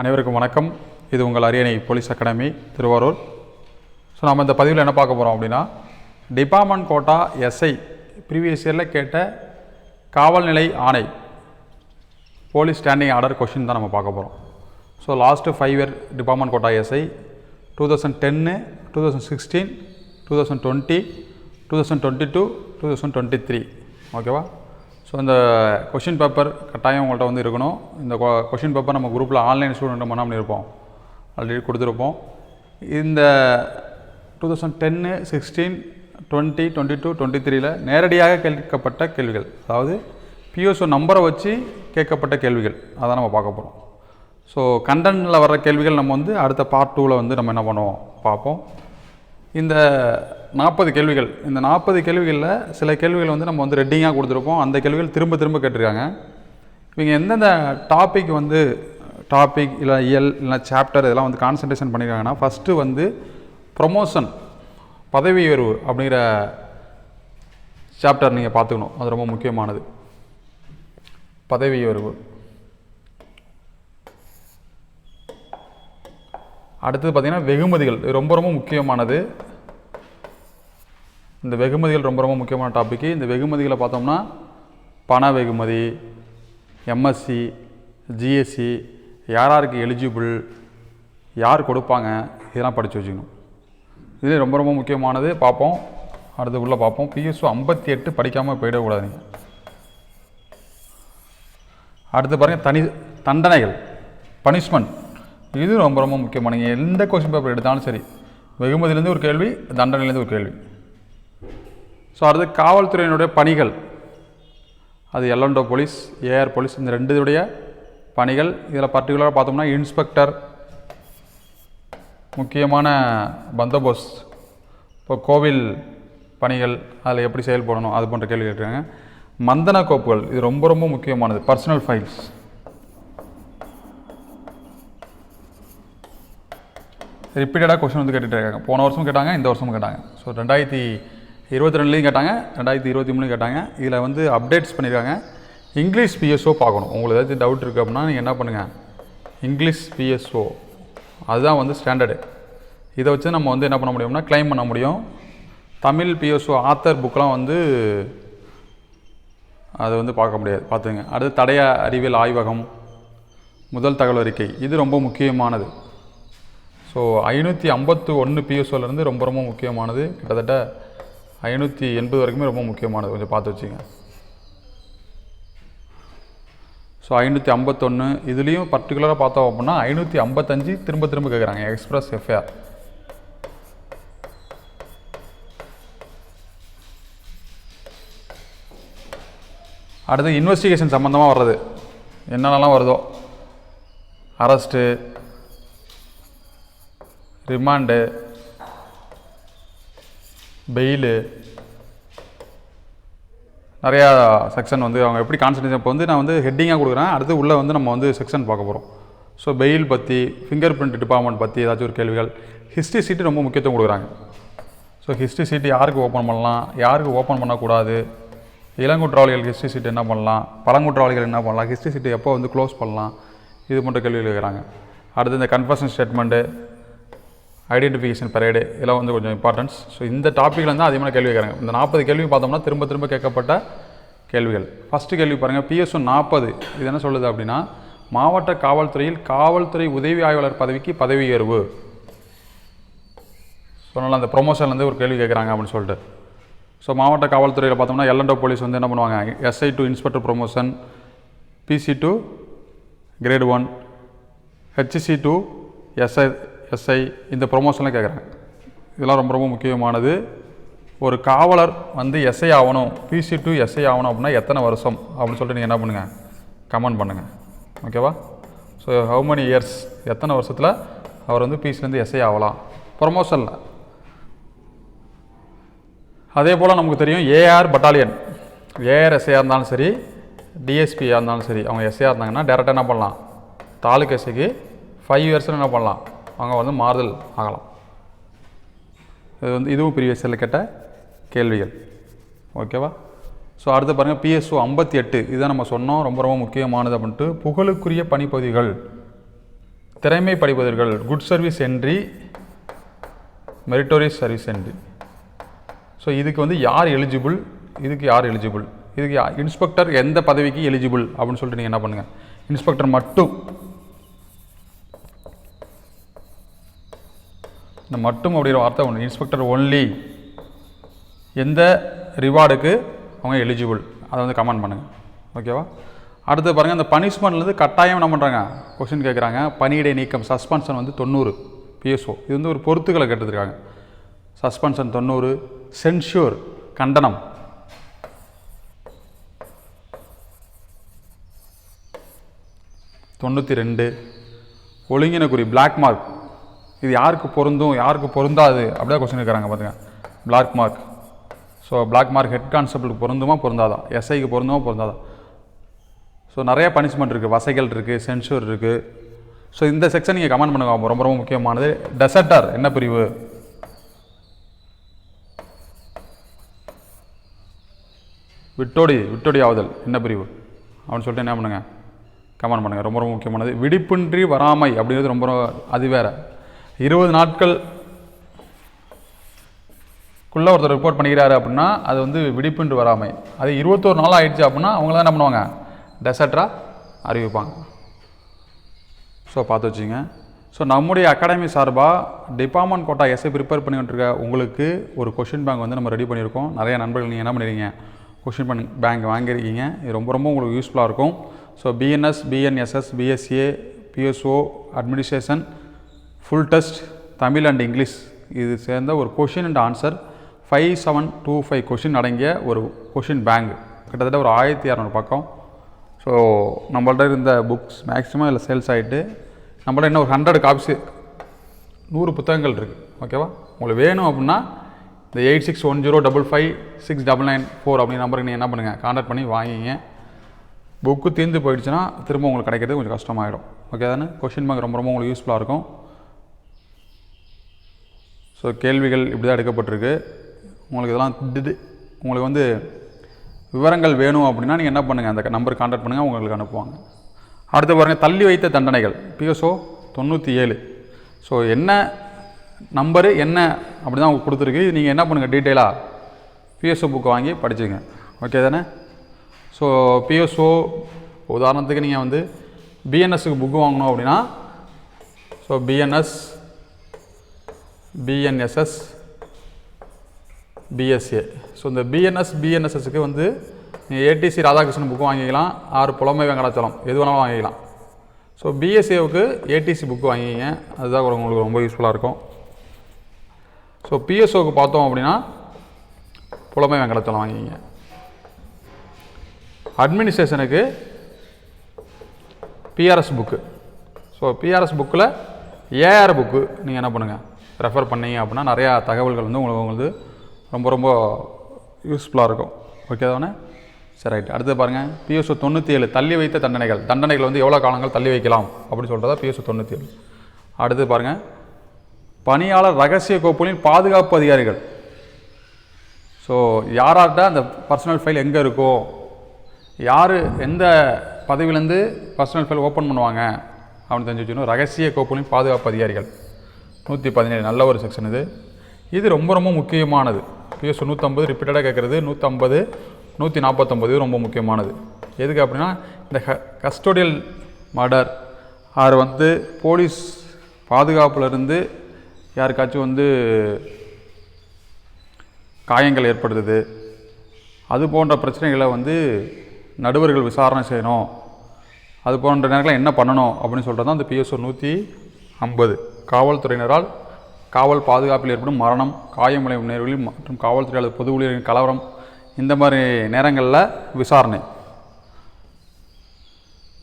அனைவருக்கும் வணக்கம். இது உங்கள் அரியணை போலீஸ் அகாடமி திருவாரூர். ஸோ நம்ம இந்த பதிவில் என்ன பார்க்க போகிறோம் அப்படின்னா டிபார்ட்மெண்ட் கோட்டா எஸ்ஐ ப்ரீவியஸ் இயரில் கேட்ட காவல்நிலை ஆணை போலீஸ் ஸ்டாண்டிங் ஆர்டர் கொஷின் தான் நம்ம பார்க்க போகிறோம் so last five year department quota SI two thousand டென்னு two thousand sixteen two thousand twenty two thousand twenty two two thousand twenty three ஓகேவா so இந்த question paper கட்டாயம் உங்கள்கிட்ட வந்து இருக்கணும். இந்த கொஷின் பேப்பர் நம்ம குரூப்பில் ஆன்லைன் ஸ்டூடெண்ட் பண்ணாமல் பண்ணியிருப்போம் ஆல்ரெடி கொடுத்துருப்போம். இந்த டூ தௌசண்ட் டென்னு sixteen twenty twenty two twenty த்ரீல நேரடியாக கேட்கப்பட்ட கேள்விகள். அதாவது பிஎஸ்ஓ நம்பரை வச்சு கேட்கப்பட்ட கேள்விகள். அதான் நம்ம பார்க்க போகிறோம் ஸோ கண்டனில் வர்ற கேள்விகள் நம்ம வந்து அடுத்த பார்ட் டூவில் வந்து நம்ம என்ன பண்ணுவோம்? பார்ப்போம். இந்த நாற்பது கேள்விகள். இந்த நாற்பது கேள்விகளில் சில கேள்விகள் வந்து நம்ம வந்து ரெட்டிங்காக கொடுத்துருப்போம். அந்த கேள்விகள் திரும்ப திரும்ப கேட்டிருக்காங்க. இவங்க எந்தெந்த டாபிக் வந்து டாபிக் இல்லை இயல் இல்லை சாப்டர் இதெல்லாம் வந்து கான்சன்ட்ரேஷன் பண்ணியிருக்காங்கன்னா ஃபஸ்ட்டு வந்து ப்ரொமோஷன் பதவி உயர்வு அப்படிங்கிற சாப்டர் நீங்கள் பார்த்துக்கணும். அது ரொம்ப முக்கியமானது. பதவி உயர்வு. அடுத்தது பார்த்திங்கன்னா வெகுமதிகள். இது ரொம்ப ரொம்ப முக்கியமானது. இந்த வெகுமதிகள் ரொம்ப ரொம்ப முக்கியமான டாபிக் இந்த வெகுமதிகளை பார்த்தோம்னா பண வெகுமதி எம்எஸ்சி ஜிஎஸ்சி யார் யாருக்கு எலிஜிபிள் யார் கொடுப்பாங்க இதெல்லாம் படித்து வச்சுக்கணும். இது ரொம்ப ரொம்ப முக்கியமானது பார்ப்போம். அடுத்துக்குள்ளே பார்ப்போம். பிஎஸ்ஓ ஐம்பத்தி எட்டு படிக்காமல் போயிடக்கூடாது நீங்கள் அடுத்து பாருங்கள் தனி தண்டனைகள் பனிஷ்மெண்ட் இது ரொம்ப ரொம்ப முக்கியமான நீங்கள் எந்த கொஸ்டின் பேப்பர் எடுத்தாலும் சரி வெகுமதியிலேருந்து ஒரு கேள்வி தண்டனையிலேருந்து ஒரு கேள்வி. ஸோ அடுத்து காவல்துறையினுடைய பணிகள். அது எல்என்டோ போலீஸ் ஏஆர் போலீஸ் இந்த ரெண்டுடைய பணிகள். இதில் பர்டிகுலராக பார்த்தோம்னா இன்ஸ்பெக்டர் முக்கியமான பந்தோபஸ்த். இப்போ கோவில் பணிகள் அதில் எப்படி செயல்படணும் அது போன்ற கேள்வி கேட்டிருக்காங்க. மந்தன கோப்புகள் இது ரொம்ப ரொம்ப முக்கியமானது பர்சனல் ஃபைல்ஸ் ரிப்பீட்டடாக கொஷின் வந்து கேட்டுகிட்டு இருக்காங்க. போன வருஷமும் கேட்டாங்க இந்த வருஷமும் கேட்டாங்க. ஸோ ரெண்டாயிரத்தி இருபத்தி ரெண்டுலேயும் கேட்டாங்க ரெண்டாயிரத்தி இருபத்தி மூணு கேட்டாங்க. இதில் வந்து அப்டேட்ஸ் பண்ணியிருக்காங்க இங்கிலீஷ் பிஎஸ்ஓ பார்க்கணும். உங்களுக்கு ஏதாச்சும் டவுட் இருக்குது அப்படின்னா நீங்கள் என்ன பண்ணுங்கள் இங்கிலீஷ் பிஎஸ்ஓ அதுதான் வந்து ஸ்டாண்டர்டு இதை வச்சு நம்ம வந்து என்ன பண்ண முடியும்னா கிளைம் பண்ண முடியும். தமிழ் பிஎஸ்ஓ ஆத்தர் புக்கெலாம் வந்து அதை வந்து பார்க்க முடியாது. பார்த்துங்க அடுத்து தடைய அறிவியல் ஆய்வகம் முதல் தகவல் அறிக்கை. இது ரொம்ப முக்கியமானது. ஸோ ஐநூற்றி ஐம்பத்து ஒன்று பிஎஸ்ஓலேருந்து ரொம்ப ரொம்ப முக்கியமானது. கிட்டத்தட்ட ஐநூற்றி எண்பது வரைக்குமே ரொம்ப முக்கியமானது. கொஞ்சம் பார்த்து வச்சுங்க ஸோ ஐநூற்றி ஐம்பத்தொன்று இதுலேயும் பர்டிகுலராக பார்த்தோம் அப்படின்னா ஐநூற்றி ஐம்பத்தஞ்சு திரும்ப திரும்ப கேட்குறாங்க எக்ஸ்பிரஸ் எஃப்ஐஆர் அடுத்து இன்வெஸ்டிகேஷன் சம்மந்தமாக வர்றது. என்னென்னலாம் வருதோ? Arrest remand bail. நிறையா செக்ஷன் வந்து அவங்க எப்படி கான்சன்ட்ரேஷன் இப்போ வந்து நான் வந்து ஹெட்டிங்காக கொடுக்குறேன். அடுத்து உள்ளே வந்து நம்ம வந்து செக்ஷன் பார்க்க போகிறோம் ஸோ பெயில் பற்றி ஃபிங்கர் பிரிண்ட் டிபார்ட்மெண்ட் பற்றி ஏதாச்சும் ஒரு கேள்விகள். ஹிஸ்ட்ரி சீட்டு ரொம்ப முக்கியத்துவம் கொடுக்குறாங்க. ஸோ ஹிஸ்ட்ரி சீட்டு யாருக்கு ஓப்பன் பண்ணலாம்? யாருக்கு ஓப்பன் பண்ணக்கூடாது? இளங்குற்றவாளிகள் ஹிஸ்ட்ரி சீட்டு என்ன பண்ணலாம்? பழங்குற்றவாளிகள் என்ன பண்ணலாம்? ஹிஸ்ட்ரி சீட்டு எப்போ வந்து க்ளோஸ் பண்ணலாம்? இது போன்ற கேள்விகள் கேட்குறாங்க. அடுத்து இந்த கன்ஃபர்ஷன் ஸ்டேட்மெண்ட்டு ஐடென்டிஃபிகேஷன் பரேடு இதெல்லாம் வந்து கொஞ்சம் இம்பார்ட்டன்ஸ் ஸோ இந்த டாப்பிக்கில் வந்து அதிகமான கேள்வி கேட்குறாங்க. இந்த நாற்பது கேள்வி பார்த்தோம்னா திரும்ப திரும்ப கேட்கப்பட்ட கேள்விகள். ஃபஸ்ட்டு கேள்வி பாருங்கள் பிஎஸ்ஓ நாற்பது. இது என்ன சொல்லுது அப்படின்னா மாவட்ட காவல்துறையில் காவல்துறை உதவி ஆய்வாளர் பதவிக்கு பதவி உயர்வு. சொன்னால அந்த ப்ரொமோஷன்லேருந்து ஒரு கேள்வி கேட்குறாங்க அப்படின்னு சொல்லிட்டு. ஸோ மாவட்ட காவல்துறையில் பார்த்தோம்னா எல்என்டோ போலீஸ் வந்து என்ன பண்ணுவாங்க? SI to inspector promotion PC to grade one HCC to SI SI இந்த ப்ரொமோஷன்லாம் கேட்குறாங்க இதெல்லாம் ரொம்ப ரொம்ப முக்கியமானது. ஒரு காவலர் வந்து எஸ்ஐ ஆகணும் பிசி டு எஸ்ஐ ஆகணும் அப்படின்னா எத்தனை வருஷம் அப்படின்னு சொல்லிட்டு நீங்கள் என்ன பண்ணுங்கள் கமெண்ட் பண்ணுங்கள் ஓகேவா ஸோ ஹவு மெனி இயர்ஸ் எத்தனை வருஷத்தில் அவர் வந்து பிசிலேருந்து எஸ்ஐ ஆகலாம்? ப்ரொமோஷனில் அதே போல் நமக்கு தெரியும் ஏஆர் பட்டாலியன் ஏஆர் எஸ்ஐயாக இருந்தாலும் சரி டிஎஸ்பியாக இருந்தாலும் சரி அவங்க எஸ்ஐயாக இருந்தாங்கன்னா டேரெக்டாக என்ன பண்ணலாம்? தாலுக்கு எஸ்ஐக்கு ஃபைவ் இயர்ஸில் என்ன பண்ணலாம்? அவங்க வந்து மாறுதல் ஆகலாம் இது வந்து இதுவும் ப்ரீவியஸ் இயரில் கேட்ட கேள்விகள். ஓகேவா ஸோ அடுத்து பாருங்கள் பிஎஸ்ஓ ஐம்பத்தி எட்டு. இதுதான் நம்ம சொன்னோம் ரொம்ப ரொம்ப முக்கியமானது அப்படின்ட்டு. புகழுக்குரிய பணிப்பகுதிகள் திறமை படிப்பதிர்கள் good service entry meritorious service entry so இதுக்கு வந்து யார் எலிஜிபிள் இதுக்கு யார் எலிஜிபிள் இதுக்கு இன்ஸ்பெக்டர் எந்த பதவிக்கு எலிஜிபிள் அப்படின்னு சொல்லிட்டு நீங்கள் என்ன பண்ணுங்கள் இன்ஸ்பெக்டர் மட்டும் இந்த மட்டும் அப்படிங்கிற வார்த்தை ஒன்று இன்ஸ்பெக்டர் ஒன்லி எந்த ரிவார்டுக்கு அவங்க எலிஜிபிள் அதை வந்து கமெண்ட் பண்ணுங்கள் ஓகேவா அடுத்து பாருங்கள் அந்த பனிஷ்மெண்ட்லேருந்து கட்டாயம் என்ன பண்ணுறாங்க கொஸ்டின் கேட்குறாங்க பணியிடை நீக்கம் சஸ்பென்ஷன் வந்து தொண்ணூறு. பிஎஸ்ஓ இது வந்து ஒரு பொறுத்துக்களை கேட்டுருக்காங்க சஸ்பென்ஷன் தொண்ணூறு. சென்ஷூர் கண்டனம். தொண்ணூற்றி ரெண்டு. ஒழுங்கின குறி பிளாக் மார்க் இது யாருக்கு பொருந்தும் யாருக்கு பொருந்தாது அப்படியே கொஸ்டின் இருக்கிறாங்க பார்த்துங்க black mark so black mark head கான்ஸ்டபிளுக்கு பொருந்துமா பொருந்தாதா? எஸ்ஐக்கு பொருந்துமா பொருந்தாதா? ஸோ நிறைய பனிஷ்மெண்ட் இருக்குது வசைகள் இருக்குது சென்சூர் இருக்குது ஸோ இந்த செக்ஷன் நீங்கள் கமெண்ட் பண்ணுங்க. ரொம்ப ரொம்ப முக்கியமானது. டெசர்டர் என்ன பிரிவு? விட்டோடி விட்டோடி ஆவுதல் என்ன பிரிவு? அப்படின்னு சொல்லிட்டு என்ன பண்ணுங்க? கமெண்ட் பண்ணுங்கள் ரொம்ப ரொம்ப முக்கியமானது. விடிப்பின்றி வராமை அப்படிங்கிறது ரொம்ப ரொம்ப அது வேற. இருபது நாட்கள் குள்ளே ஒருத்தர் ரிப்போர்ட் பண்ணிக்கிறாரு அப்படின்னா அது வந்து விடிப்பின்றி வராமை. அது இருபத்தோரு நாள் ஆயிடுச்சு அப்படின்னா அவங்கள தான் என்ன பண்ணுவாங்க? டெசர்ட்டாக அறிவிப்பாங்க. ஸோ பார்த்து வச்சுங்க ஸோ நம்முடைய அகாடமி சார்பாக டிபார்ட்மெண்ட் கோட்டா எஸ்ஐ ப்ரிப்பேர் பண்ணிக்கிட்டு இருக்க உங்களுக்கு ஒரு கொஷின் பேங்க் வந்து நம்ம ரெடி பண்ணியிருக்கோம். நிறைய நண்பர்கள் நீங்கள் என்ன பண்ணிருக்கீங்க? கொஷின் பேங்க் பேங்க் வாங்கியிருக்கீங்க. இது ரொம்ப ரொம்ப உங்களுக்கு யூஸ்ஃபுல்லாக இருக்கும். So BNS BNSS BSCA PSO administration full test Tamil and English இது சேர்ந்த ஒரு question and answer five seven two five question அடங்கிய ஒரு கொஷின் பேங்க் கிட்டத்தட்ட ஒரு ஆயிரத்தி இரநூறு பக்கம். ஸோ நம்மள்ட்ட இருந்த புக்ஸ் மேக்ஸிமம் இதில் சேல்ஸ் ஆகிட்டு நம்மள்ட்ட இன்னும் ஒரு ஹண்ட்ரட் காப்பிஸ் நூறு புத்தகங்கள் இருக்குது ஓகேவா உங்களுக்கு வேணும் அப்படின்னா இந்த eight six one zero double five six double nine four அப்படிங்கிற நம்பருக்கு நீங்கள் என்ன பண்ணுங்கள் கான்டாக்ட் பண்ணி வாங்கிங்க. புக்கு தீர்ந்து போயிடுச்சுன்னா திரும்ப உங்களுக்கு கிடைக்கிறது கொஞ்சம் கஷ்டமாயிடும். ஓகே தானே? கொஷின் பேங்க் ரொம்ப ரொம்ப உங்களுக்கு யூஸ்ஃபுல்லாக இருக்கும். ஸோ கேள்விகள் இப்படி தான் எடுக்கப்பட்டிருக்கு. உங்களுக்கு இதெல்லாம் இது உங்களுக்கு வந்து விவரங்கள் வேணும் அப்படின்னா நீங்கள் என்ன பண்ணுங்கள் அந்த நம்பர் காண்டாக்ட் பண்ணுங்கள் உங்களுக்கு அனுப்புவாங்க. அடுத்து பாருங்கள் தள்ளி வைத்த தண்டனைகள். பிஎஸ்ஓ தொண்ணூற்றி ஏழு. ஸோ என்ன நம்பரு என்ன அப்படி தான் உங்களுக்கு கொடுத்துருக்கு. நீங்கள் என்ன பண்ணுங்கள் டீட்டெயிலாக பிஎஸ்ஓ புக்கு வாங்கி படிச்சுங்க ஓகே தானே? ஸோ பிஎஸ்ஓ உதாரணத்துக்கு நீங்கள் வந்து பிஎன்எஸ்க்கு புக்கு வாங்கணும் அப்படின்னா so BNS BNSS BSA so இந்த பிஎன்எஸ் பிஎன்எஸ்எஸ்க்கு வந்து நீங்கள் ஏடிசி ராதாகிருஷ்ணன் புக்கு வாங்கிக்கலாம். ஆறு புலமை வெங்கடாச்சலம் எது வேணாலும் வாங்கிக்கலாம். ஸோ பிஎஸ்ஏவுக்கு ஏடிசி புக்கு வாங்கிக்கிங்க. அதுதான் உங்களுக்கு ரொம்ப யூஸ்ஃபுல்லாக இருக்கும். ஸோ பிஎஸ்ஓவுக்கு பார்த்தோம் அப்படின்னா புலமை வெங்கடாச்சலம் வாங்கிக்கிங்க. அட்மினிஸ்ட்ரேஷனுக்கு பிஆர்எஸ் புக்கு ஸோ பிஆர்எஸ் புக்கில் ஏஆர் புக்கு நீங்கள் என்ன பண்ணுங்கள் ரெஃபர் பண்ணீங்க அப்படின்னா நிறையா தகவல்கள் வந்து உங்களுக்கு உங்களுக்கு ரொம்ப ரொம்ப யூஸ்ஃபுல்லாக இருக்கும். ஓகே தானே? சரி ரைட் அடுத்து பாருங்கள் பிஎஸ்ஓ தொண்ணூற்றி ஏழு தள்ளி வைத்த தண்டனைகள். தண்டனைகள் வந்து எவ்வளோ காலங்கள் தள்ளி வைக்கலாம் அப்படின்னு சொல்கிறதா பிஎஸ்ஓ தொண்ணூற்றி ஏழு அடுத்து பாருங்கள் பணியாளர் ரகசிய கோப்புகளின் பாதுகாப்பு அதிகாரிகள். ஸோ யார்கிட்ட அந்த பர்சனல் ஃபைல் எங்கே இருக்கோ யார் எந்த பதவியிலேருந்து பர்சனல் ஃபைல் ஓப்பன் பண்ணுவாங்க அப்படின்னு தெரிஞ்சு வச்சுக்கணும் ரகசிய கோப்புகளின் பாதுகாப்பு அதிகாரிகள். நூற்றி பதினேழு நல்ல ஒரு செக்ஷன் இது. இது ரொம்ப ரொம்ப முக்கியமானது. பிஎஸ் நூற்றம்பது ரிப்பீட்டடாக கேட்குறது நூற்றம்பது நூற்றி நாற்பத்தொம்பது இது ரொம்ப முக்கியமானது. எதுக்கு அப்படின்னா இந்த க கஸ்டோடியல் மர்டர் ஆர் வந்து போலீஸ் பாதுகாப்புலேருந்து யாருக்காச்சும் வந்து காயங்கள் ஏற்படுத்துது அது போன்ற பிரச்சனைகளை வந்து நடுவர்கள் விசாரணை செய்யணும். அது போன்ற நேரங்களில் என்ன பண்ணணும் அப்படின்னு சொல்கிறது தான் அந்த பிஎஸ்ஓ நூற்றி ஐம்பது. காவல்துறையினரால் காவல் பாதுகாப்பில் ஏற்படும் மரணம் காயமடையும் நேர்களில் மற்றும் காவல்துறை அல்லது பொது ஊழியர்களின் கலவரம் இந்த மாதிரி நேரங்களில் விசாரணை.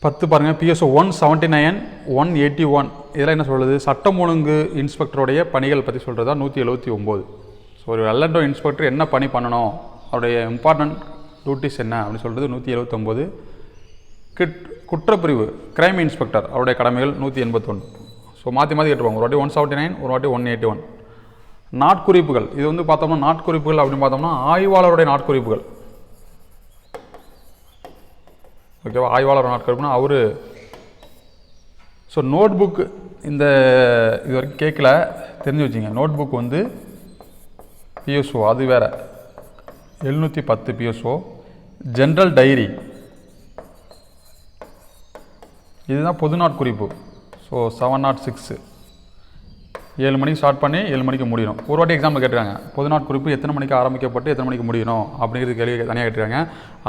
பத்து பாருங்கள் PSO one seventy nine one eighty one இதெல்லாம் என்ன சொல்கிறது சட்டம் ஒழுங்கு இன்ஸ்பெக்டருடைய பணிகள் பற்றி சொல்கிறதா நூற்றி எழுபத்தி ஒம்பது. ஸோ ஒரு எல்என்டோ இன்ஸ்பெக்டர் என்ன பணி பண்ணணும்? அவருடைய இம்பார்ட்டன்ட் டியூட்டிஸ் என்ன அப்படின்னு சொல்கிறது நூற்றி எழுபத்தொம்போது கிட் குற்றப்பிரிவு கிரைம் இன்ஸ்பெக்டர் அவருடைய கடமைகள் நூற்றி எண்பத்தொன்று ஸோ மாற்றி மாற்றி கேட்டுருவாங்க. ஒரு வாட்டி ஒன் செவன்ட்டி நைன் ஒரு வாட்டி ஒன் எயிட்டி ஒன் நாட்குறிப்புகள். இது வந்து பார்த்தோம்னா நாட்குறிப்புகள் அப்படின்னு பார்த்தோம்னா ஆய்வாளருடைய நாட்குறிப்புகள். ஓகேவா ஆய்வாளர் நாட்குறிப்புனா அவர். ஸோ நோட் புக் இந்த இது வரைக்கும் கேட்கல தெரிஞ்சு வச்சுங்க. நோட் புக் வந்து பிஎஸ்ஓ அது வேறு. எழுநூற்றி பத்து பிஎஸ்ஓ ஜென்ரல் டைரி இதுதான் பொது நாட்குறிப்பு. ஸோ செவன் நாட் சிக்ஸு ஏழு மணிக்கு ஸ்டார்ட் பண்ணி ஏழு மணிக்கு முடியணும். ஒரு வாட்டி எக்ஸாம்பிள் கேட்டுருக்காங்க. பொது நாட்குறிப்பு எத்தனை மணிக்கு ஆரம்பிக்கப்பட்டு எத்தனை மணிக்கு முடியணும்? அப்படிங்கிறது கேள்வி தனியாக கேட்டுருக்காங்க.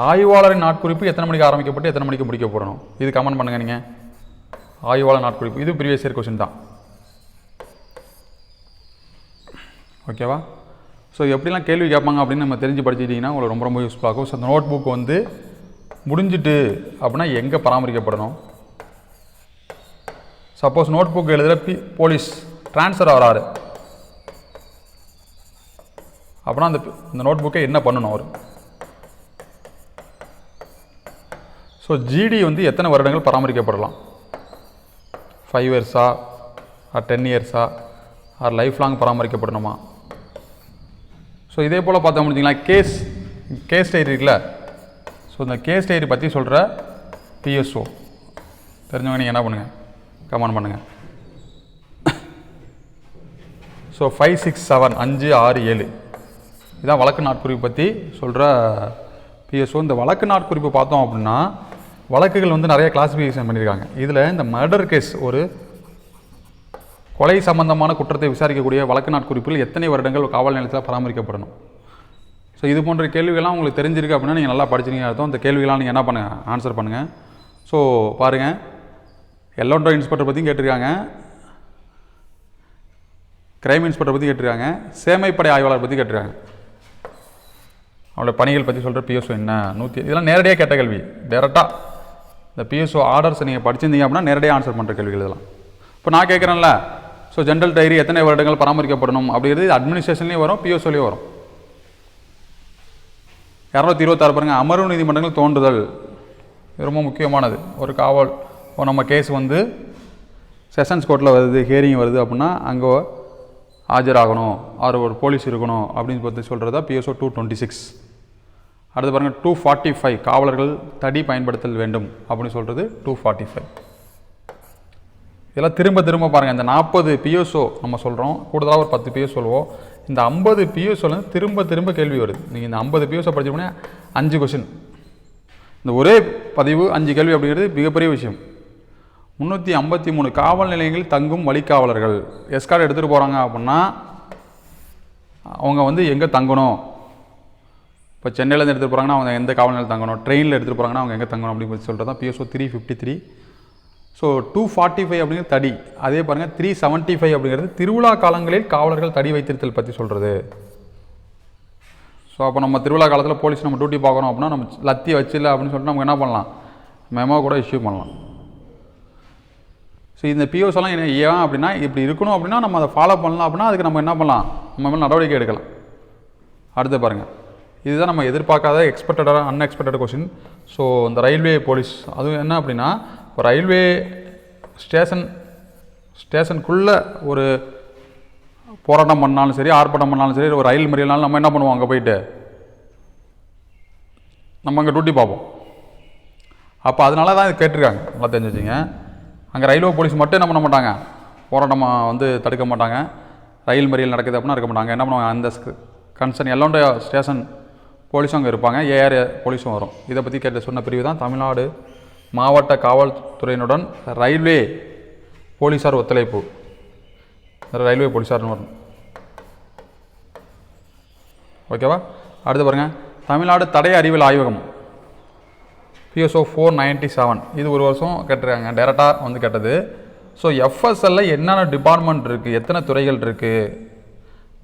ஆய்வாளரின் நாட்குறிப்பு எத்தனை மணிக்கு ஆரம்பிக்கப்பட்டு எத்தனை மணிக்கு முடிக்கப்படணும் இது கமெண்ட் பண்ணுங்கள் நீங்கள் ஆய்வாளர் நாட்குறிப்பு இது ப்ரீவியஸ் இயர் கொஷின் தான். ஓகேவா ஸோ எப்படிலாம் கேள்வி கேட்பாங்க அப்படின்னு நம்ம தெரிஞ்சு படிச்சுக்கிட்டிங்கன்னா உங்களுக்கு ரொம்ப ரொம்ப யூஸ்ஃபுல்லாக இருக்கும். ஸோ அந்த நோட் புக் வந்து முடிஞ்சிட்டு அப்படின்னா எங்கே பராமரிக்கப்படணும்? சப்போஸ் நோட் புக் எழுதுகிற பி போலீஸ் ட்ரான்ஸ்ஃபர் ஆகிறாரு அப்படின்னா அந்த இந்த நோட் புக்கை என்ன பண்ணணும் அவர்? ஸோ ஜிடி வந்து எத்தனை வருடங்கள் பராமரிக்கப்படலாம்? ஃபைவ் இயர்ஸா ஆர் டென் இயர்ஸா ஆர் லைஃப் லாங் பராமரிக்கப்படணுமா? ஸோ இதே போல் பார்த்தோம் அப்படிங்களா கேஸ் கேஸ் டைரி இருக்குல்ல? ஸோ இந்த கேஸ் டைரி பற்றி சொல்கிற பிஎஸ்ஓ தெரிஞ்சவங்க நீங்கள் என்ன பண்ணுங்கள் கமெண்ட் பண்ணுங்கள் ஸோ ஃபைவ் சிக்ஸ் செவன் அஞ்சு ஆறு ஏழு. இதான் வழக்கு நாட்குறிப்பு பற்றி சொல்கிற பிஎஸ்ஓ இந்த வழக்கு நாட்குறிப்பு பார்த்தோம் அப்படின்னா வழக்குகள் வந்து நிறைய கிளாஸிஃபிகேஷன் பண்ணியிருக்காங்க. இதில் இந்த மர்டர் கேஸ் ஒரு கொலை சம்பந்தமான குற்றத்தை விசாரிக்கக்கூடிய வழக்கு நாட்குறிப்பில் எத்தனை வருடங்கள் காவல் நிலையத்தில் பராமரிக்கப்படணும்? ஸோ இது போன்ற கேள்விகள்லாம் உங்களுக்கு தெரிஞ்சிருக்கு அப்படின்னா நீங்கள் நல்லா படிச்சிருக்கீங்க அர்த்தம். இந்த கேள்விகள்லாம் நீங்கள் என்ன பண்ணுங்கள் ஆன்சர் பண்ணுங்கள் ஸோ பாருங்கள் எல்லோண்டோ இன்ஸ்பெக்டர் பற்றியும் கேட்டிருக்காங்க. கிரைம் இன்ஸ்பெக்டர் பற்றி கேட்டிருக்காங்க. சேமைப்படை ஆய்வாளர் பற்றி கேட்டிருக்காங்க. அவளோட பணிகள் பற்றி சொல்கிற பிஎஸ்ஓ என்ன? நூற்றி இதெல்லாம் நேரடியாக கேட்ட கேள்வி. டேரெக்டாக இந்த பிஎஸ்ஓ ஆர்டர்ஸ் நீங்கள் படிச்சிருந்தீங்க அப்படின்னா நேரடியாக ஆன்சர் பண்ணுற கேள்விகள் இதெல்லாம். இப்போ நான் கேட்குறேன்ல ஸோ ஜென்ரல் டைரி எத்தனை வருடங்கள் பராமரிக்கப்படணும் அப்படிங்கிறது அட்மினிஸ்ட்ரேஷன்லேயும் வரும் பிஎஸ்ஓலையும் வரும். இரநூத்தி இருபத்தாறு பாருங்கள் அமர்வு நீதிமன்றங்கள் தோன்றுதல். இது ரொம்ப முக்கியமானது. ஒரு காவல் இப்போ நம்ம கேஸ் வந்து செஷன்ஸ் கோர்ட்டில் வருது ஹியரிங் வருது அப்படின்னா அங்கே ஆஜராகணும். அவர் ஒரு போலீஸ் இருக்கணும் அப்படின்னு பற்றி சொல்கிறதா பிஎஸ்ஓ டூ டுவெண்ட்டி சிக்ஸ் அடுத்து பாருங்கள் டூ ஃபார்ட்டி ஃபைவ் காவலர்கள் தடி பயன்படுத்தல் வேண்டும் அப்படின்னு சொல்கிறது டூ ஃபார்ட்டி ஃபைவ் இதெல்லாம் திரும்ப திரும்ப பாருங்கள் இந்த நாற்பது பிஎஸ்ஓ நம்ம சொல்கிறோம் கூடுதலாக ஒரு பத்து பிஎஸ் சொல்லுவோம். இந்த ஐம்பது பிஎஸ்ஓலேருந்து திரும்ப திரும்ப கேள்வி வருது. நீங்கள் இந்த ஐம்பது பிஎஸ்ஓ படிச்சோடனே அஞ்சு கொஷின் இந்த ஒரே பதிவு அஞ்சு கேள்வி அப்படிங்கிறது மிகப்பெரிய விஷயம். முந்நூற்றி ஐம்பத்தி மூணு காவல் நிலையங்களில் தங்கும் வழிக்காவலர்கள் எஸ்கார்டு எடுத்துகிட்டு போகிறாங்க அப்படின்னா அவங்க வந்து எங்கே தங்கணும்? இப்போ சென்னையிலேருந்து எடுத்துகிட்டு போகிறாங்கன்னா அவங்க எந்த காவல் நிலையம் தங்கணும்? ட்ரெயினில் எடுத்துகிட்டு போகிறாங்கன்னா அவங்க எங்கே தங்கணும் அப்படின்னு பற்றி சொல்கிறது தான் PSO three fifty three so two forty five அப்படிங்கிறது தடி. அதே பாருங்கள் த்ரீ செவன்ட்டி ஃபைவ் அப்படிங்கிறது திருவிழா காலங்களில் காவலர்கள் தடி வைத்திருத்தல் பற்றி சொல்கிறது ஸோ அப்போ நம்ம திருவிழா காலத்தில் போலீஸ் நம்ம டியூட்டி பார்க்குறோம் அப்படின்னா நம்ம லத்தி வச்சில்ல அப்படின்னு சொல்லிட்டு நம்ம என்ன பண்ணலாம்? மெமோ கூட இஷ்யூ பண்ணலாம். ஸோ இந்த பிஓஸ் எல்லாம் என்ன ஏன் அப்படின்னா இப்படி இருக்கணும் அப்படின்னா நம்ம அதை ஃபாலோ பண்ணலாம் அப்படின்னா அதுக்கு நம்ம என்ன பண்ணலாம்? நம்ம மேலே நடவடிக்கை எடுக்கலாம். அடுத்து பாருங்கள் இதுதான் நம்ம எதிர்பார்க்காத எக்ஸ்பெக்டடாக அன்எக்ஸ்பெக்டட் கொஷின் ஸோ இந்த ரயில்வே போலீஸ் அதுவும் என்ன அப்படின்னா இப்போ ரயில்வே ஸ்டேஷன் ஸ்டேஷனுக்குள்ளே ஒரு போராட்டம் பண்ணாலும் சரி ஆர்ப்பாட்டம் பண்ணாலும் சரி ஒரு ரயில் மறியல்னாலும் நம்ம என்ன பண்ணுவோம் அங்கே போயிட்டு? நம்ம அங்கே டியூட்டி பார்ப்போம். அப்போ அதனால தான் இது கேட்டிருக்காங்க. நல்லா தெரிஞ்சு வச்சுங்க அங்கே ரயில்வே போலீஸ் மட்டும் என்ன பண்ண மாட்டாங்க? போராட்டம் வந்து தடுக்க மாட்டாங்க. ரயில் மறியல் நடக்குது அப்படின்னா இருக்க மாட்டாங்க. என்ன பண்ணுவாங்க? அந்த கன்சர்ன் எல்லோண்ட ஸ்டேஷன் போலீஸும் அங்கே இருப்பாங்க. ஏஆர் போலீஸும் வரும். இதை பற்றி கேட்ட சொன்ன பிரிவு தான் தமிழ்நாடு மாவட்ட காவல்துறையினுடன் ரயில்வே போலீஸார் ஒத்துழைப்பு. ரயில்வே போலீஸார்னு வரும் ஓகேவா? அடுத்து பாருங்கள் தமிழ்நாடு தடய அறிவியல் ஆய்வகம். பிஎஸ்ஓ ஃபோர் நைன்ட்டி செவன் இது ஒரு வருஷம் கேட்டிருக்காங்க டேரெக்டாக வந்து கேட்டது. ஸோ எஃப்எஸ்எல்ல என்னென்ன டிபார்ட்மெண்ட் இருக்குது எத்தனை துறைகள் இருக்குது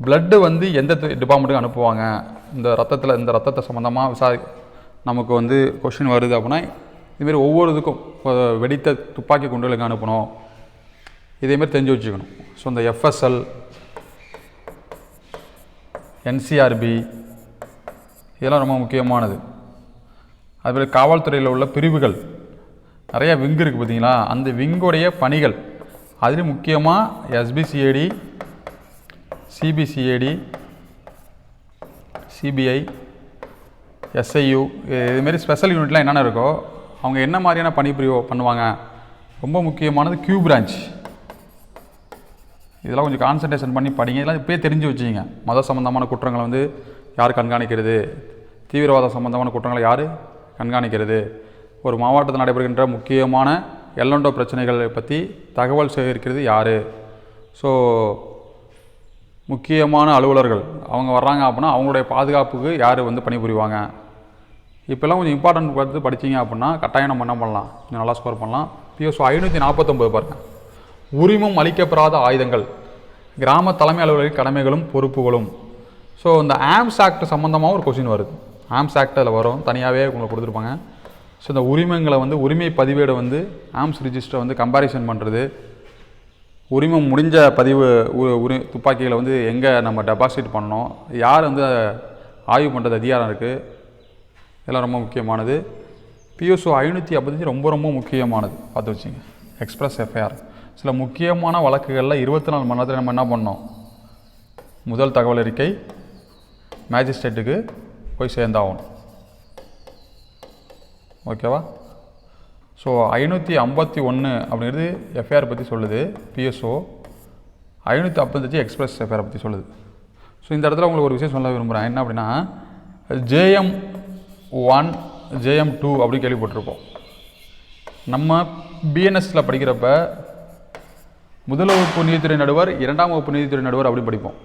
பிளட்டு வந்து எந்த டிபார்ட்மெண்ட்டுக்கு அனுப்புவாங்க? இந்த ரத்தத்தில் இந்த ரத்தத்தை சம்மந்தமாக விசாரி நமக்கு வந்து கொஷின் வருது அப்படின்னா இதுமாரி ஒவ்வொரு இதுக்கும் வெடித்த துப்பாக்கி குண்டுகளுக்கு அனுப்பணும். இதேமாரி தெரிஞ்சு வச்சுக்கணும். ஸோ இந்த எஃப்எஸ்எல் என்சிஆர்பி இதெல்லாம் ரொம்ப முக்கியமானது. அதுபோல் காவல்துறையில் உள்ள பிரிவுகள். நிறையா விங் இருக்குது பார்த்தீங்களா அந்த விங்குடைய பணிகள். அதுலேயும் முக்கியமாக எஸ்பிசிஐடி சிபிசிஐடி சிபிஐ எஸ்ஐயு இதுமாரி ஸ்பெஷல் யூனிட்லாம் என்னென்ன இருக்கோ அவங்க என்ன மாதிரியான பணிபிரிவு பண்ணுவாங்க. ரொம்ப முக்கியமானது கியூ பிரான்ச் இதெல்லாம் கொஞ்சம் கான்சன்ட்ரேஷன் பண்ணி படிங்க. இதெல்லாம் இப்போயே தெரிஞ்சு வச்சுங்க மத சம்மந்தமான குற்றங்களை வந்து யார் கண்காணிக்கிறது? தீவிரவாத சம்மந்தமான குற்றங்களை யார் கண்காணிக்கிறது. ஒரு மாவட்டத்தில் நடைபெறுகின்ற முக்கியமான எல்லண்டோ பிரச்சனைகளை பற்றி தகவல் சேகரிக்கிறது யார்? ஸோ முக்கியமான அலுவலர்கள் அவங்க வர்றாங்க அப்படின்னா அவங்களுடைய பாதுகாப்புக்கு யார் வந்து பணிபுரிவாங்க? இப்போல்லாம் கொஞ்சம் இம்பார்ட்டன்ட் பார்த்து படிச்சீங்க அப்படின்னா கட்டாயம் நம்ம என்ன பண்ணலாம்? கொஞ்சம் நல்லா ஸ்கோர் பண்ணலாம். பிஎஸ்ஓ ஐநூற்றி நாற்பத்தொம்பது பாருங்க. உரிமம் அளிக்கப்பெறாத ஆயுதங்கள். கிராம தலைமை அலுவலர்கள் கடமைகளும் பொறுப்புகளும். ஸோ இந்த ஆம்ஸ் ஆக்ட் சம்மந்தமாக ஒரு கொஸ்டின் வருது. ஆம்ஸ் ஆக்ட் அதில் வரும். தனியாகவே உங்களுக்கு கொடுத்துருப்பாங்க. ஸோ இந்த உரிமங்களை வந்து உரிமை பதிவேடை வந்து ஆம்ஸ் ரிஜிஸ்டரை வந்து கம்பாரிசன் பண்ணுறது உரிமம் முடிஞ்ச பதிவு உ- உரி துப்பாக்கிகளை வந்து எங்கே நம்ம டெபாசிட் பண்ணணும்? யார் வந்து ஆய்வு பண்ணுறது அதிகாரம் இருக்குது இதெல்லாம் ரொம்ப முக்கியமானது. பிஎஸ்ஓ ஐநூற்றி ஐம்பத்தஞ்சு ரொம்ப ரொம்ப முக்கியமானது. பார்த்து வச்சுங்க. எக்ஸ்பிரஸ் எஃப்ஐஆர் சில முக்கியமான வழக்குகளில் இருபத்தி நாலு மணி நேரத்தில் நம்ம என்ன பண்ணோம் முதல் தகவல் அறிக்கை மேஜிஸ்ட்ரேட்டுக்கு போய் சேர்ந்தாகணும். ஓகேவா? ஸோ ஐநூற்றி ஐம்பத்தி ஒன்று அப்படிங்கிறது எஃப்ஐஆர் பற்றி சொல்லுது பிஎஸ்ஓ ஐநூற்றி ஐம்பத்தஞ்சு எக்ஸ்பிரஸ் எஃப்ஐஆர் பற்றி சொல்லுது. ஸோ இந்த இடத்துல உங்களுக்கு ஒரு விஷயம் சொல்ல விரும்புகிறேன் என்ன அப்படின்னா ஜேஎம் ஒன் ஜேஎம் டூ அப்படின்னு கேள்விப்பட்டிருப்போம். நம்ம பிஎன்எஸில் படிக்கிறப்ப முதல் வகுப்பு நீதித்துறை நடுவர் இரண்டாம் வகுப்பு நீதித்துறை நடுவர் அப்படி படிப்போம்.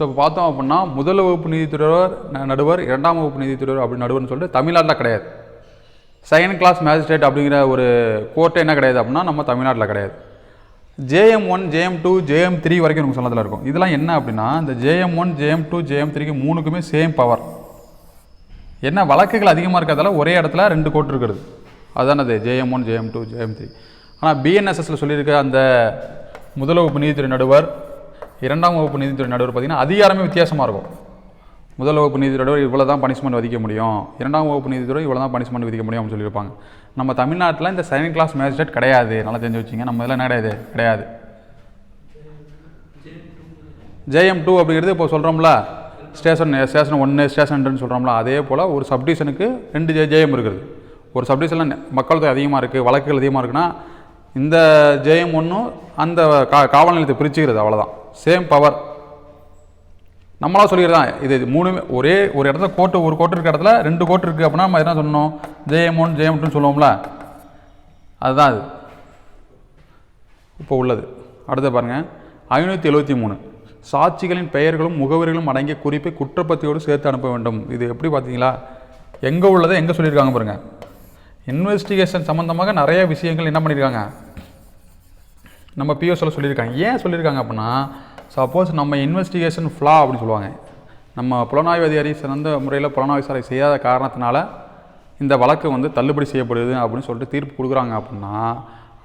ஸோ இப்போ பார்த்தோம் அப்படின்னா முதல் வகுப்பு நீதித்துறைவர் நடுவர் இரண்டாம் வகுப்பு நீதித்துறைவர் அப்படி நடுவர்னு சொல்லிட்டு தமிழ்நாட்டில் கிடையாது. செகண்ட் கிளாஸ் மேஜிஸ்ட்ரேட் அப்படிங்கிற ஒரு கோர்ட்டு என்ன கிடையாது அப்படின்னா நம்ம தமிழ்நாட்டில் கிடையாது. JM one JM two JM three வரைக்கும் நமக்கு சொன்னதில் இருக்கும். இதெல்லாம் என்ன அப்படின்னா இந்த JM one JM two JM த்ரீக்கு மூணுக்குமே சேம் பவர் என்ன வழக்குகள் அதிகமாக இருக்கிறதால ஒரே இடத்துல ரெண்டு கோர்ட் இருக்கிறது. அதுதானே அது JM one JM two JM three ஆனால் பிஎன்எஸ்எஸில் சொல்லியிருக்க அந்த முதல் வகுப்பு நீதித்துறை நடுவர் இரண்டாம் வகுப்பு நீதித்துறை நடுவர் பார்த்திங்கன்னா அதிகாரமே வித்தியாசமாக இருக்கும். முதல் வகுப்பு நீதித்துறை நடுவர் இவ்வளோ தான் பனிஷ்மெண்ட் விதிக்க முடியும். இரண்டாம் வகுப்பு நீதித்துறை இவ்வளோ தான் பனிஷ்மெண்ட் விதிக்க முடியும் அப்படின்னு சொல்லியிருப்பாங்க. நம்ம தமிழ்நாட்டில் இந்த செகண்ட் கிளாஸ் மேஜிஸ்ட்ரேட் கிடையாது. நல்லா தெரிஞ்சு வச்சிங்க. நம்ம இதெல்லாம் கிடையாது. கிடையாது ஜேஎம் டூ அப்படிங்கிறது இப்போ சொல்கிறோம்ல ஸ்டேஷன் ஸ்டேஷன் ஒன்று ஸ்டேஷன் ரெண்டுன்னு சொல்கிறோம்ல அதே போல் ஒரு சப்டிஷனுக்கு ரெண்டு ஜே ஜேஎம் இருக்குது. ஒரு சப்டிஷனில் மக்கள் தொகை அதிகமாக இருக்குது வழக்குகள் அதிகமாக இருக்குன்னா இந்த ஜேஎம் ஒன்றும் அந்த கா காவல் நிலையத்தை பிரிச்சுக்கிறது அவ்வளோதான் சேம் பவர் நம்மளா சொல்லிடுறதான் இது இது மூணுமே ஒரே ஒரு இடத்துல கோட்டு ஒரு கோட்டு இருக்க இடத்துல ரெண்டு கோட்டு இருக்குது அப்படின்னா நம்ம என்ன சொன்னோம் ஜெயமோன் ஒன் ஜேஎம் டூன்னு சொல்லுவோம்ல. அதுதான் அது இப்போ உள்ளது. அடுத்து பாருங்கள் ஐநூற்றி எழுபத்தி மூணு. சாட்சிகளின் பெயர்களும் முகவரிகளும் அடங்கிய குறிப்பை குற்றப்பத்தியோடு சேர்த்து அனுப்ப வேண்டும். இது எப்படி பார்த்தீங்களா? எங்கே உள்ளதை எங்கே சொல்லியிருக்காங்க பாருங்கள் இன்வெஸ்டிகேஷன் சம்மந்தமாக நிறைய விஷயங்கள் என்ன பண்ணியிருக்காங்க? நம்ம பிஎஸ்ஓவில் சொல்லியிருக்காங்க. ஏன் சொல்லியிருக்காங்க அப்படின்னா சப்போஸ் நம்ம இன்வெஸ்டிகேஷன் ஃப்ளா அப்படின்னு சொல்லுவாங்க. நம்ம புலனாய்வு அதிகாரி சிறந்த முறையில் புலனாய்வு விசாரணை செய்யாத காரணத்தினால இந்த வழக்கு வந்து தள்ளுபடி செய்யப்படுது அப்படின்னு சொல்லிட்டு தீர்ப்பு கொடுக்குறாங்க அப்படின்னா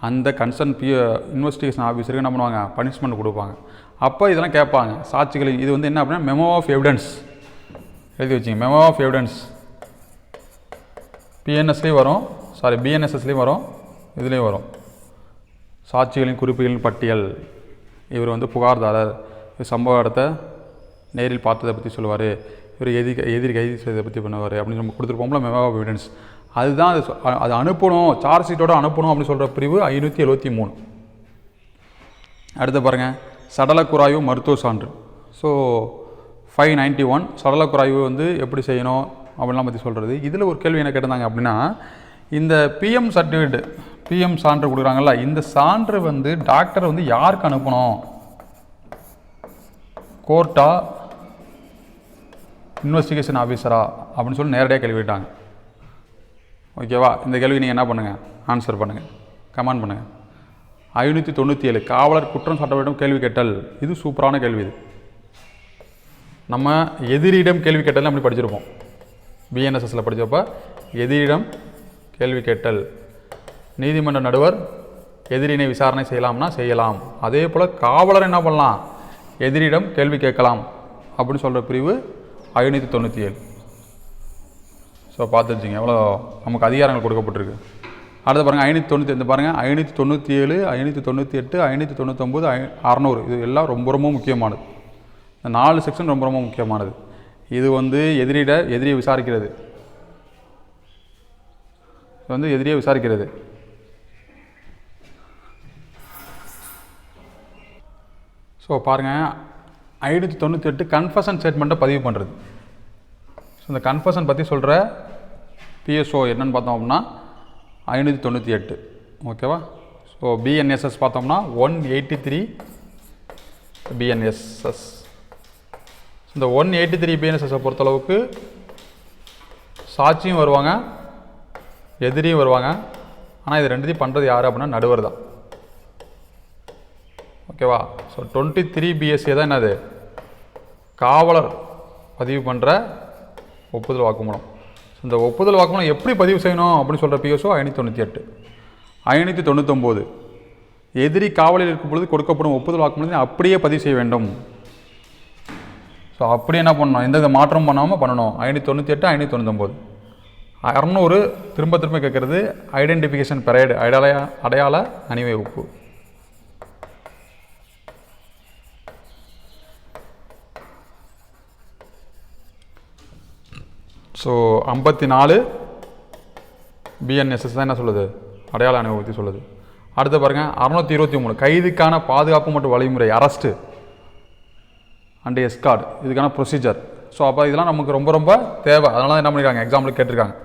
அந்த கன்சர்ன் பி இன்வெஸ்டிகேஷன் ஆஃபீஸருக்கு என்ன பண்ணுவாங்க? பனிஷ்மெண்ட் கொடுப்பாங்க. அப்போ இதெல்லாம் கேட்பாங்க. சாட்சிகளின் இது வந்து என்ன அப்படின்னா மெமோ ஆஃப் எவிடன்ஸ் எழுதி வச்சிங்க. மெமோ ஆஃப் எவிடன்ஸ் பிஎன்எஸ்லேயும் வரும். சாரி பிஎன்எஸ்எஸ்லேயும் வரும். இதுலேயும் வரும். சாட்சிகளின் குறிப்புகளின் பட்டியல். இவர் வந்து புகார்தாரர். இவர் சம்பவ இடத்த நேரில் பார்த்ததை பற்றி சொல்லுவார். இவர் எதிரி எதிரி கைது செய்ததை பற்றி பண்ணுவார் அப்படின்னு நம்ம கொடுத்துருப்போம்ல மெமோ ஆஃப் எவிடன்ஸ் அதுதான் அது அது அனுப்பணும் சார்ஜ் ஷீட்டோட அனுப்பணும் அப்படின்னு சொல்கிற பிரிவு ஐநூற்றி எழுபத்தி மூணு. அடுத்து பாருங்கள் சடலக்குறாய்வு மருத்துவ சான்று. ஸோ ஃபைவ் நைன்ட்டி ஒன் சடலக்குறாய்வு வந்து எப்படி செய்யணும் அப்படிலாம் பற்றி சொல்கிறது இதில் ஒரு கேள்வி என்ன கேட்டிருந்தாங்க அப்படின்னா இந்த பிஎம் சர்டிஃபிகேட் பிஎம் சான்று கொடுக்குறாங்கல்ல இந்த சான்று வந்து டாக்டர் வந்து யாருக்கு அனுப்பணும்? கோர்ட்டா இன்வெஸ்டிகேஷன் ஆஃபீஸரா அப்படின்னு சொல்லி நேரடியாக கேள்வி கேட்டாங்க. ஓகேவா இந்த கேள்வி நீங்கள் என்ன பண்ணுங்கள் ஆன்சர் பண்ணுங்கள் கமெண்ட் பண்ணுங்கள் ஐநூற்றி தொண்ணூற்றி ஏழு காவலர் குற்றம் சாட்டப்படும் கேள்வி கேட்டல். இது சூப்பரான கேள்வி இது. நம்ம எதிரியிடம் கேள்வி கேட்டல் அப்படி படிச்சிருப்போம்? பிஎன்எஸ்எஸில் படித்தப்போ எதிரிடம் கேள்வி கேட்டல். நீதிமன்ற நடுவர் எதிரினை விசாரணை செய்யலாம்னா செய்யலாம். அதே போல் காவலர் என்ன பண்ணலாம்? எதிரியிடம் கேள்வி கேட்கலாம். அப்படின்னு சொல்கிற பிரிவு ஐநூற்றி தொண்ணூற்றி ஏழு. ஸோ பார்த்து வச்சுங்க எவ்வளோ நமக்கு அதிகாரங்கள் கொடுக்கப்பட்டிருக்கு. அடுத்து பாருங்கள் ஐநூற்றி தொண்ணூற்றி இந்த பாருங்கள் ஐநூற்றி தொண்ணூற்றி ஏழு ஐநூற்றி தொண்ணூற்றி எட்டு ஐநூற்றி தொண்ணூத்தொம்பது ஐ அறநூறு. இது எல்லாம் ரொம்ப ரொம்ப முக்கியமானது. இந்த நாலு செக்ஷன் ரொம்ப ரொம்ப முக்கியமானது. இது வந்து எதிரிட எதிரியை விசாரிக்கிறது. வந்து எதிரியே விசாரிக்கிறது. ஸோ பாருங்கள் ஐநூற்றி தொண்ணூற்றி எட்டு கன்ஃபஷன் ஸ்டேட்மெண்ட்டை பதிவு பண்ணுறது ஸோ இந்த கன்ஃபஷன் பற்றி சொல்கிற பிஎஸ்ஓ என்னென்னு பார்த்தோம் அப்படின்னா ஐநூற்றி தொண்ணூற்றி எட்டு ஓகேவா ஸோ பிஎன்எஸ்எஸ் பார்த்தோம்னா ஒன் எயிட்டி த்ரீ பிஎன்எஸ்எஸ் இந்த ஒன் எயிட்டி த்ரீ பிஎன்எஸ்எஸை பொறுத்தளவுக்கு சாட்சியும் வருவாங்க. எதிரியும் வருவாங்க. ஆனால் இது ரெண்டுத்தையும் பண்ணுறது யார் அப்படின்னா நடுவர் தான். ஓகேவா ஸோ டுவெண்ட்டி த்ரீ பிஎஸ்சி தான் என்னது? காவலர் பதிவு பண்ணுற ஒப்புதல் வாக்குமூலம். ஸோ இந்த ஒப்புதல் வாக்குமூலம் எப்படி பதிவு செய்யணும் அப்படின்னு சொல்கிற பிஎஸ்ஓ ஐநூற்றி தொண்ணூற்றி எட்டு. ஐநூற்றி தொண்ணூத்தொம்போது. எதிரி காவலில் இருக்கும் பொழுது கொடுக்கப்படும் ஒப்புதல் வாக்குமூலத்தை அப்படியே பதிவு செய்ய வேண்டும். ஸோ அப்படி என்ன பண்ணணும்? எந்த வித மாற்றம் பண்ணாமல் பண்ணணும். ஐநூற்றி தொண்ணூற்றி எட்டு ஐநூற்றி தொண்ணூத்தொம்போது. அறநூறு திரும்ப திரும்ப கேட்குறது. ஐடென்டிஃபிகேஷன் பெரைடு அடையாள அடையாள அணிவகுப்பு ஸோ ஐம்பத்தி நாலு பிஎன்எஸ்எஸ் தான் என்ன சொல்லுது? அடையாள அணிவகுப்பை பற்றி சொல்லுது. அடுத்து பாருங்கள் அறநூற்றி இருபத்தி மூணு. கைதுக்கான பாதுகாப்பு மற்றும் வழிமுறை அரெஸ்ட்டு அண்ட் எஸ்கார்டு இதுக்கான ப்ரொசீஜர் ஸோ அப்போ இதெல்லாம் நமக்கு ரொம்ப ரொம்ப தேவை. அதனால என்ன பண்ணியிருக்காங்க எக்ஸாம்பிள் கேட்டிருக்காங்க.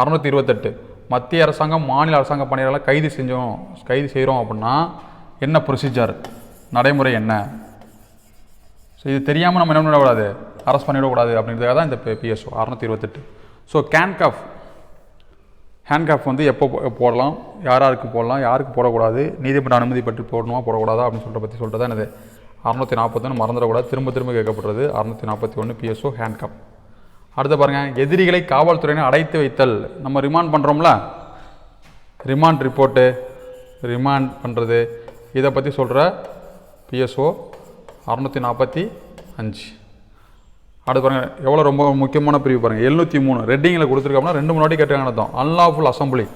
அறநூற்றி இருபத்தெட்டு. மத்திய அரசாங்கம் மாநில அரசாங்க பணியாளர்களை கைது செஞ்சோம் கைது செய்கிறோம் அப்படின்னா என்ன ப்ரொசீஜர் நடைமுறை என்ன? ஸோ இது தெரியாமல் நம்ம என்ன பண்ணக்கூடாது? அரெஸ்ட் பண்ணிடக்கூடாது அப்படின்றதுக்காக தான் இந்த பிஎஸ்ஓ அறநூற்றி இருபத்தெட்டு. ஸோ கேன்காஃப் ஹேண்ட்காஃப் வந்து எப்போ போடலாம்? யார் யாருக்கு போடலாம்? யாருக்கு போடக்கூடாது? நீதிமன்ற அனுமதி பற்றி போடணுமா? போடக்கூடாதா? அப்படின்னு சொல்கிற பற்றி சொல்கிறது என்னது அறநூற்றி நாற்பத்தொன்று மறந்துடக்கூடாது. திரும்ப திரும்ப கேட்கப்படுறது. அறநூற்றி நாற்பத்தி ஒன்று பிஎஸ்ஓ ஹேண்ட்காஃப் அடுத்து பாருங்கள் எதிரிகளை காவல்துறையினர் அடைத்து வைத்தல். நம்ம ரிமாண்ட் பண்ணுறோம்ல ரிமாண்ட் ரிப்போர்ட்டு ரிமாண்ட் பண்ணுறது இதை பற்றி சொல்கிற பிஎஸ்ஓ அறநூற்றி நாற்பத்தி அஞ்சு. அடுத்து பாருங்கள் எவ்வளோ ரொம்ப முக்கியமான பிரிவு பாருங்கள் எழுநூற்றி மூணு. ரெட்டிங்கில் கொடுத்துருக்கோம்னா ரெண்டு மூணு வாட்டி கேட்டாங்க அர்த்தம். அன்லாஃபுல் அசம்பிளி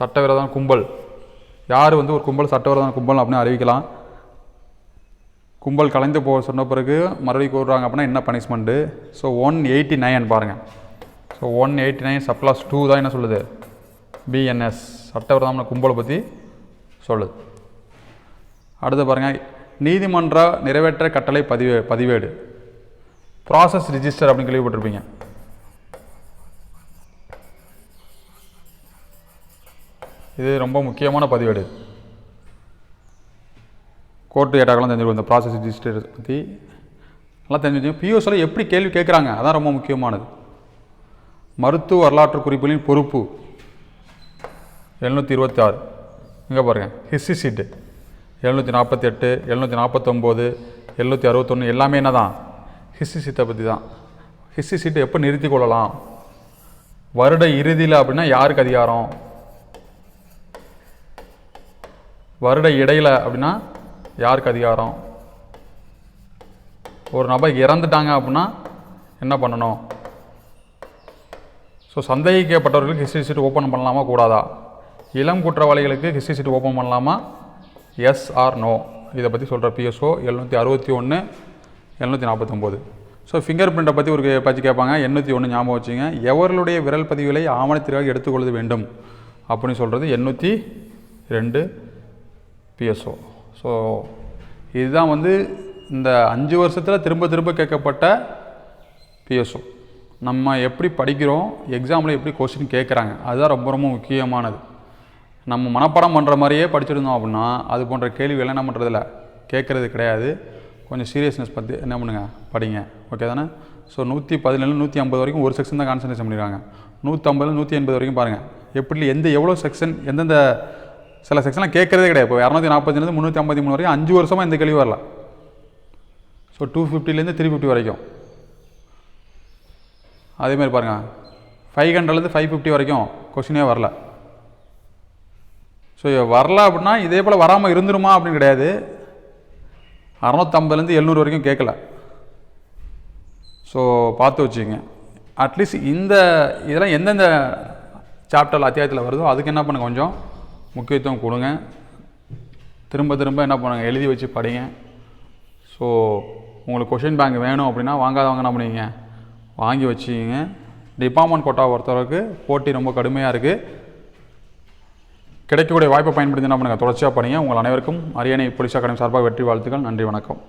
சட்டவிரோதம் கும்பல். யார் வந்து ஒரு கும்பல் சட்டவிரோதம் கும்பல் அப்படின்னு அறிவிக்கலாம். கும்பல் கலைந்து போக சொன்ன பிறகு மறுபடியும் கூறுறாங்க அப்படின்னா என்ன punishment so one eighty nine பாருங்கள் so one eighty nine subclause two தான் என்ன சொல்லுது? பிஎன்எஸ் சட்டவிரோதமான கும்பலை பற்றி சொல்லுது. அடுத்து பாருங்கள் நீதிமன்ற நிறைவேற்ற கட்டளை பதிவே பதிவேடு. ப்ராசஸ் ரிஜிஸ்டர் அப்படின்னு கேள்விப்பட்டிருப்பீங்க. இது ரொம்ப முக்கியமான பதிவேடு. கோர்ட்டு ஏட்டாக்கெல்லாம் தெரிஞ்சுக்கணும் இந்த ப்ராசஸ் ரிஜிஸ்டர் பற்றி நல்லா தெரிஞ்சு வச்சுக்கோங்க எப்படி கேள்வி கேட்குறாங்க? அதான் ரொம்ப முக்கியமானது. மருத்துவ வரலாற்று குறிப்புகளின் பொறுப்பு. எழுநூற்றி இருபத்தி ஆறு. இங்கே பாருங்கள் ஹிஸ்ட்ரி சீட்டு எழுநூற்றி நாற்பத்தி எட்டு எழுநூற்றி நாற்பத்தொம்போது எழுநூற்றி அறுபத்தொன்று எல்லாமே என்ன தான் ஹிஸ்ட்ரி சீட்டை பற்றி தான் ஹிஸ்ட்ரி சீட்டை எப்போ நிறுத்தி கொள்ளலாம்? வருட இறுதியில் அப்படின்னா யாருக்கு அதிகாரம்? வருட இடையில் அப்படின்னா யாருக்கு அதிகாரம்? ஒரு நபர் இறந்துட்டாங்க அப்படின்னா என்ன பண்ணணும்? ஸோ சந்தேகிக்கப்பட்டவர்களுக்கு ஹிஸ்ட்ரி சீட் ஓப்பன் பண்ணலாமா கூடாதா? இளம் குற்றவாளிகளுக்கு ஹிஸ்ட்ரி சீட் ஓப்பன் பண்ணலாமா? எஸ் ஆர் நோ இதை பற்றி சொல்கிற பிஎஸ்ஓ எழுநூற்றி அறுபத்தி ஒன்று எழுநூற்றி நாற்பத்தொம்போது. ஸோ ஃபிங்கர் பிரிண்ட்டை பற்றி ஒரு கே- பற்றி கேட்பாங்க எண்ணூற்றி ஒன்று ஞாபகம் வச்சுங்க. எவர்களுடைய விரல் பதிவுகளை ஆவணத்திற்காக எடுத்துக்கொள்ள வேண்டும் அப்படின்னு சொல்கிறது எண்ணூற்றி ரெண்டு பிஎஸ்ஓ ஸோ இதுதான் வந்து இந்த அஞ்சு வருஷத்தில் திரும்ப திரும்ப கேட்கப்பட்ட பிஎஸ்ஓ நம்ம எப்படி படிக்கிறோம் எக்ஸாமில் எப்படி கொஸ்டின் கேட்குறாங்க அதுதான் ரொம்ப ரொம்ப முக்கியமானது. நம்ம மனப்பாடம் பண்ணுற மாதிரியே படிச்சிருந்தோம் அப்படின்னா அது போன்ற கேள்விகள்லாம் என்ன பண்ணுறதில்ல கேட்குறது கிடையாது. கொஞ்சம் சீரியஸ்னஸ் பற்றி என்ன பண்ணுங்கள் படிங்க. ஓகே தானே? ஸோ நூற்றி பதினேழு நூற்றி ஐம்பது வரைக்கும் ஒரு செக்ஷன் தான் கான்சன்ட்ரேஷன் பண்ணியிருக்காங்க நூற்றம்பது நூற்றி எண்பது வரைக்கும் பாருங்கள் எப்படி எந்த எவ்வளோ செக்ஷன் எந்தெந்த சில செக்ஷன்லாம் கேட்குறதே கிடையாது. இப்போ இரநூத்தி நாற்பத்தஞ்சிலேருந்து முந்நூற்றி ஐம்பத்தி மூணு வரைக்கும் அஞ்சு வருஷமாக இந்த கேள்வி வரல. ஸோ டூ ஃபிஃப்டிலேருந்து த்ரீ ஃபிஃப்டி வரைக்கும். அதேமாதிரி பாருங்கள் ஃபைவ் ஹண்ட்ரட்லேருந்து ஃபைவ் ஃபிஃப்டி வரைக்கும் கொஷினே வரல. ஸோ வரல அப்படின்னா இதே போல் வராமல் இருந்துருமா அப்படின்னு கிடையாது. அறநூற்றம்பதுலேருந்து எழுநூறு வரைக்கும் கேட்கல. ஸோ பார்த்து வச்சுக்கோங்க. அட்லீஸ்ட் இந்த இதெல்லாம் எந்தெந்த சாப்டரில் அத்தியாயத்தில் வருதோ அதுக்கு என்ன பண்ணுங்க கொஞ்சம் முக்கியத்துவம் கொடுங்க. திரும்ப திரும்ப என்ன பண்ணுங்க? எழுதி வச்சு படிங்க. ஸோ உங்களுக்கு கொஷின் பேங்க் வேணும் அப்படின்னா வாங்காதவங்க என்ன பண்ணுவீங்க வாங்கி வச்சுக்கிங்க. டிபார்ட்மெண்ட் கோட்டா பொறுத்தளவுக்கு போட்டி ரொம்ப கடுமையாக இருக்குது கிடைக்கக்கூடிய வாய்ப்பை பயன்படுத்தி என்ன பண்ணுங்கள் தொடர்ச்சியாக படிங்க. உங்கள் அனைவருக்கும் அரியணை போலீஸ் அகாடமி சார்பாக வெற்றி வாழ்த்துக்கள். நன்றி வணக்கம்.